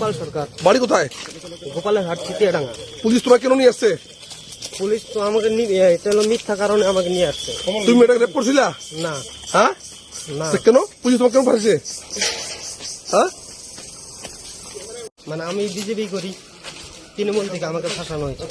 গোপাল সরকার। বাড়ি কোথায়? গোপালের হাট পুলিশ তোমায় কেন নিয়ে আসছে? পুলিশ তো আমাকে নিয়ে এটা হলো মিথ্যা কারণে আমাকে নিয়ে আসছে। তুমি এটা রেপ করছিলা? না। হ্যাঁ? না। কেন? পুলিশ তোমাকে কেন ফাঁসছে হ্যাঁ? মানে আমি বিজেপি করি। তৃণমূল থেকে আমাকে ফাঁসানো হয়েছে।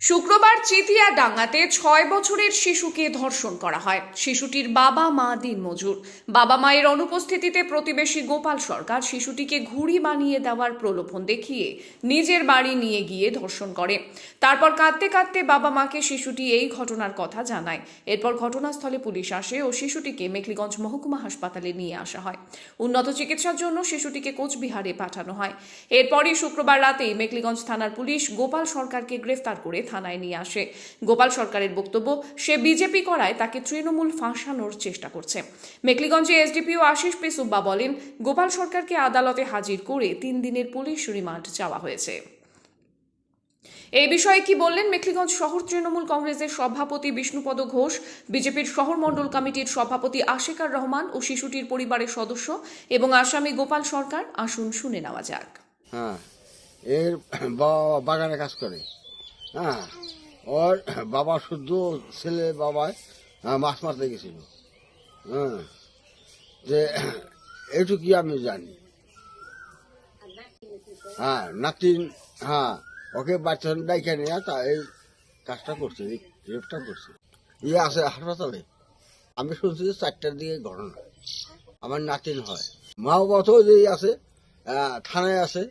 শুক্রবার চিতিয়া ডাঙ্গাতে ছয় বছরের শিশুকে ধর্ষণ করা হয়। শিশুটির বাবা মা দিনমজুর। বাবা মায়ের অনুপস্থিতিতে প্রতিবেশী গোপাল সরকার শিশুটিকে ঘুড়ি বানিয়ে দেওয়ার প্রলোভন দেখিয়ে নিজের বাড়ি নিয়ে গিয়ে ধর্ষণ করে। তারপর কাঁদতে কাঁদতে বাবা মাকে শিশুটি এই ঘটনার কথা জানায়। এরপর ঘটনাস্থলে পুলিশ আসে ও শিশুটিকে মেখলিগঞ্জ মহকুমা হাসপাতালে নিয়ে আসা হয়। উন্নত চিকিৎসার জন্য শিশুটিকে কোচবিহারে পাঠানো হয়। এরপরই শুক্রবার রাতেই মেখলিগঞ্জ থানার পুলিশ গোপাল সরকারকে গ্রেফতার করে থানায় নিয়ে আসে। গোপাল সরকারের বক্তব্য, সে বিজেপি করায় তাকে তৃণমূল ফাঁসানোর চেষ্টা করছে। মেখলিগঞ্জে এসডিপিও আশিস পি সুব্বা বলেন, গোপাল সরকারকে আদালতে হাজির করে তিন দিনের পুলিশ রিমান্ড চাওয়া হয়েছে। এই বিষয়ে কি বললেন মেখলিগঞ্জ শহর তৃণমূল কংগ্রেসের সভাপতি বিষ্ণুপদ ঘোষ, বিজেপির শহর মণ্ডল কমিটির সভাপতি আশিকার রহমান ও শিশুটির পরিবারের সদস্য এবং আসামি গোপাল সরকার। আসুন শুনে নেওয়া যাক। হ্যাঁ এর বাগানে কাজ করে। হ্যাঁ ওর বাবা শুদ্ধ ছেলে বাবায় মাছ মারতে গেছিল। হ্যাঁ যে এইটুকুই আমি জানি। হ্যাঁ নাতিন হ্যাঁ ওকে বাচ্চা ডাইকে নিয়ে তা এই কাজটা করছে এই রেপটা করছে। ইয়ে আছে হাসপাতালে। আমি শুনছি যে চারটার দিকে ঘটনা। আমার নাতিন হয়। মা বাবা তো যেই আছে থানায় আছে।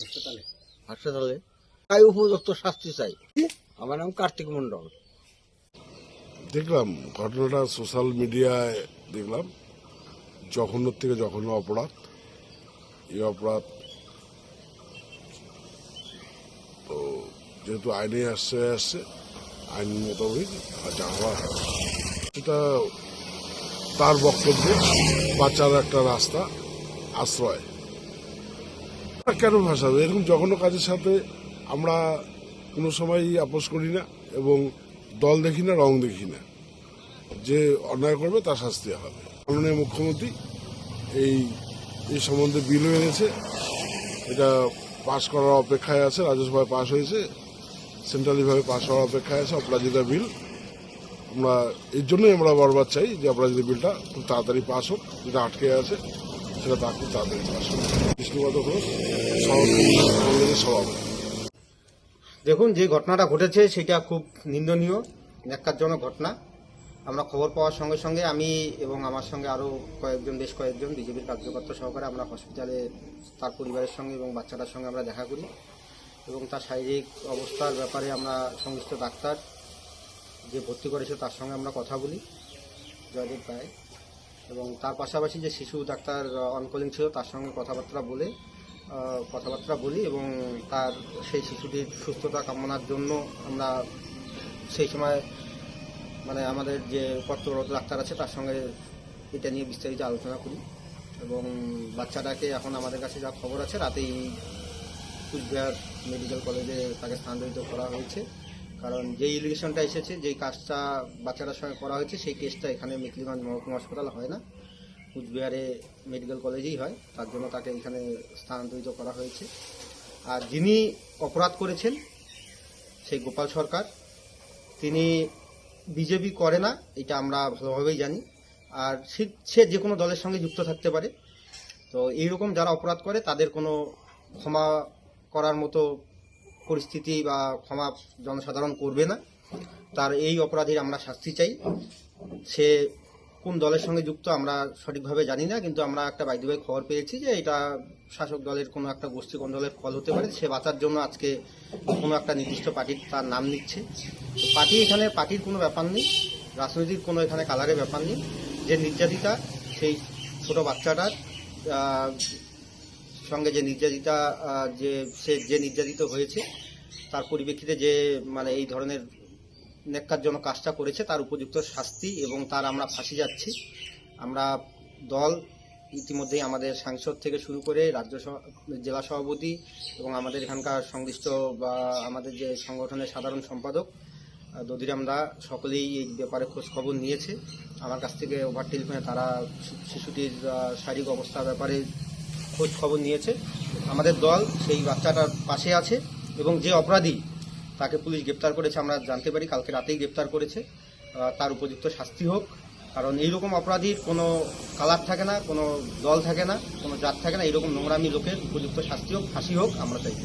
হাসপাতালে। হাসপাতালে। তাই উপযুক্ত শাস্তি চাই। আমার নাম কার্তিক মন্ডল দেখলাম ঘটনাটা সোশ্যাল মিডিয়ায় দেখলাম। জঘন্য থেকে জঘন্য অপরাধ। এই অপরাধ তো যেহেতু আইনে আসছে আসছে আইন মোতাবেক জানাবা এটা তার বক্তব্যে বাচ্চার একটা রাস্তা আশ্রয়। কেন ভাসাবে? এরকম জঘন্য কাজের সাথে আমরা কোনো সময়ই আপোষ করি না এবং দল দেখি না, রং দেখি না। যে অন্যায় করবে, তার শাস্তি হবে। মাননীয় মুখ্যমন্ত্রী এই এই সম্বন্ধে বিলও এনেছে। এটা পাশ করার অপেক্ষায় আছে, রাজ্যসভায় পাশ হয়েছে। সেন্ট্রালিভাবে পাশ হওয়ার অপেক্ষায় আছে, অপরাজিতা বিল। আমরা, এর জন্যই আমরা বারবার চাই যে অপরাজিতা বিলটা খুব তাড়াতাড়ি পাশ হোক, যেটা আটকে আছে, সেটা তা খুব তাড়াতাড়ি পাস হোক। বিষ্ণুপদ ঘোষ সভাপতি। দেখুন, যে ঘটনাটা ঘটেছে সেটা খুব নিন্দনীয়, ন্যাক্কারজনক ঘটনা। আমরা খবর পাওয়ার সঙ্গে সঙ্গে আমি এবং আমার সঙ্গে আরও কয়েকজন, বেশ কয়েকজন বিজেপির কার্যকর্তা সহকারে আমরা হসপিটালে, তার পরিবারের সঙ্গে এবং বাচ্চাটার সঙ্গে আমরা দেখা করি এবং তার শারীরিক অবস্থার ব্যাপারে আমরা সংশ্লিষ্ট ডাক্তার যে ভর্তি করেছে তার সঙ্গে আমরা কথা বলি, জয়দেব রায়। এবং তার পাশাপাশি যে শিশু ডাক্তার অনকলিং ছিল, তার সঙ্গে কথাবার্তা বলে কথাবার্তা বলি এবং তার সেই শিশুটির সুস্থতা কামনার জন্য আমরা সেই সময় মানে আমাদের যে কর্তব্যরত ডাক্তার আছে, তার সঙ্গে এটা নিয়ে বিস্তারিত আলোচনা করি। এবং বাচ্চাটাকে এখন আমাদের কাছে যা খবর আছে, রাতেই কুচবিহার মেডিকেল কলেজে তাকে স্থানান্তরিত করা হয়েছে। কারণ যে ইলিগেশনটা এসেছে, যেই কাজটা বাচ্চাটার সঙ্গে করা হয়েছে, সেই কেসটা এখানে মেকলিগঞ্জ মহকুমা হাসপাতাল হয় না। কুচবিহারে মেডিকেল কলেজেই হয়। তার জন্য তাকে এখানে স্থানান্তরিত করা হয়েছে। আর যিনি অপরাধ করেছেন, সেই গোপাল সরকার, তিনি বিজেপি করে না, এটা আমরা ভালোভাবেই জানি। আর সে যে কোনো দলের সঙ্গে যুক্ত থাকতে পারে। তো এইরকম যারা অপরাধ করে, তাদের কোনো ক্ষমা করার মতো পরিস্থিতি বা ক্ষমা জনসাধারণ করবে না। তার এই অপরাধীর আমরা শাস্তি চাই। সে কোন দলের সঙ্গে যুক্ত আমরা সঠিকভাবে জানি না, কিন্তু আমরা একটা বাইদি বাই খবর পেয়েছি যে এটা শাসক দলের কোনো একটা গোষ্ঠী দলের ফল হতে পারে। সে বাঁচার জন্য আজকে কোনো একটা নির্দিষ্ট পার্টির তার নাম নিচ্ছে। পার্টি এখানে, পার্টির কোনো ব্যাপার নেই, রাজনৈতিক কোনো এখানে কালারের ব্যাপার নেই। যে নির্যাতিতা, সেই ছোট বাচ্চাটার সঙ্গে যে নির্যাতিতা যে সে যে নির্যাতিত হয়েছে, তার পরিপ্রেক্ষিতে যে মানে এই ধরনের নেককারজনক কাজটা করেছে তার উপযুক্ত শাস্তি এবং তার আমরা ফাঁসি যাচ্ছি। আমরা দল ইতিমধ্যেই আমাদের সাংসদ থেকে শুরু করে রাজ্য জেলা সভাপতি এবং আমাদের এখানকার সংশ্লিষ্ট বা আমাদের যে সংগঠনের সাধারণ সম্পাদক আহ, দধিরাম দা সকলেই এই ব্যাপারে খোঁজ খবর নিয়েছে। আমার কাছ থেকে ওভার টেলিফোনে তারা শিশুটির শারীরিক অবস্থার ব্যাপারে খবর নিয়েছে। আমাদের দল সেই বাচ্চাটার পাশে আছে এবং যে অপরাধী তাকে পুলিশ গ্রেপ্তার করেছে, আমরা জানতে পারি, কালকে রাতেই গ্রেপ্তার করেছে। তার উপযুক্ত শাস্তি হোক। কারণ এইরকম অপরাধীর কোনো কালার থাকে না, কোনো দল থাকে না, কোনো জাত থাকে না, এইরকম নোংরামি লোকের উপযুক্ত শাস্তি হোক, ফাঁসি হোক, আমরা চাই।